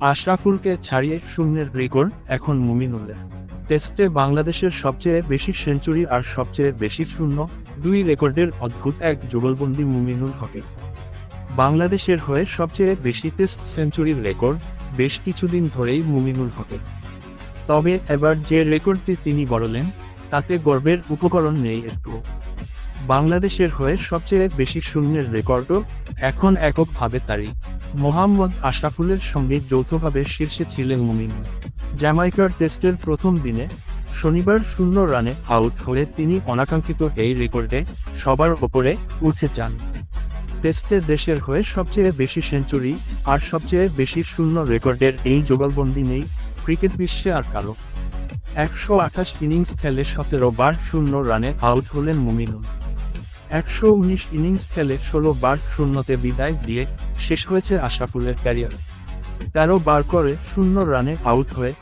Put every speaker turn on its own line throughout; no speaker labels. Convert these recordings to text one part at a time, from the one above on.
আশরাফুলকে ছাড়িয়ে শূন্যের রেকর্ড এখন মুমিনুলের। টেস্টে বাংলাদেশের সবচেয়ে বেশি সেঞ্চুরি আর সবচেয়ে বেশি শূন্য, দুই রেকর্ডের অদ্ভুত এক যুগলবন্দি মুমিনুল হকের। বাংলাদেশের হয়ে সবচেয়ে বেশি টেস্ট সেঞ্চুরির রেকর্ড বেশ কিছুদিন ধরেই মুমিনুল হকের। তবে এবার যে রেকর্ডটি তিনি গড়লেন, তাতে গর্বের উপকরণ নেই একটু বাংলাদেশের হয়ে সবচেয়ে বেশি শূন্যের রেকর্ডও এখন এককভাবে তারই। মোহাম্মদ আশরাফুলের সঙ্গে যৌথভাবে শীর্ষে ছিলেন মুমিনুল জ্যামাইকার টেস্টের প্রথম দিনে শনিবার শূন্য রানে আউট হয়ে তিনি অনাকাঙ্ক্ষিত এই রেকর্ডে সবার ওপরে উঠে যান। টেস্টে দেশের হয়ে সবচেয়ে বেশি সেঞ্চুরি আর সবচেয়ে বেশি শূন্য রেকর্ডের এই যুগলবন্দি নেই ক্রিকেট বিশ্বে আর কারও। একশো আঠাশ ইনিংস খেলে সতেরো বার শূন্য রানে আউট হলেন মুমিনুল। একশো উনিশ ইনিংস খেলে ষোলো বার শূন্যতে বিদায় দিয়ে শেষ হয়েছে আশরাফুলের ক্যারিয়ার। তেরো বার করে শূন্য রানে আউট হয়ে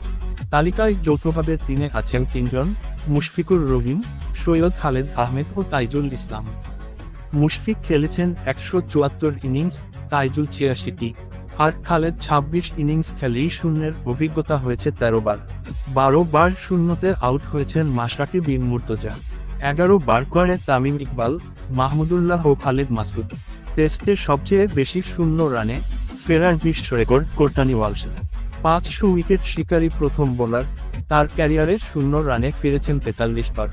তালিকায় যৌথভাবে তিনে আছেন তিনজন মুশফিকুর রহিম, সৈয়দ খালেদ আহমেদ ও তাইজুল ইসলাম। মুশফিক খেলেছেন একশো চুয়াত্তর ইনিংস, তাইজুল ছিয়াশিটি। আর খালেদ ছাব্বিশ ইনিংস খেলেই শূন্যের অভিজ্ঞতা হয়েছে তেরো বার। বারো বার শূন্যতে আউট হয়েছেন মাশরাফি বিন মুর্তজা। এগারো বার করে তামিম ইকবাল, মাহমুদুল্লাহ ও খালেদ মাসুদ টেস্টে সবচেয়ে বেশি শূন্য রানে ফেরার বিশ্ব রেকর্ড কোর্টানি ওয়ালস। পাঁচশো উইকেট শিকারী প্রথম বোলার, তার ক্যারিয়ারে শূন্য রানে ফিরেছেন তেতাল্লিশ বার।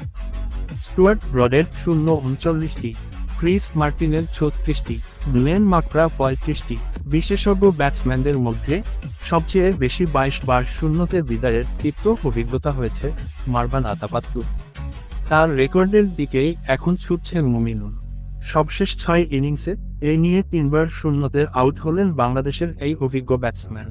স্টুয়ার্ট ব্রডের শূন্য উনচল্লিশটি, ক্রিস মার্টিনের ছত্রিশটি, গ্লেন মাকরা পঁয়ত্রিশটি। বিশেষজ্ঞ ব্যাটসম্যানদের মধ্যে সবচেয়ে বেশি বাইশ বার শূন্যতে বিদায়ের তীব্র অভিজ্ঞতা হয়েছে মারবান আতাপাত্তু। তার রেকর্ডের দিকেই এখন ছুটছেন মুমিনুল সবশেষ ছয় ইনিংসে এ নিয়ে তিনবার শূন্যতে আউট হলেন বাংলাদেশের এই অভিজ্ঞ ব্যাটসম্যান।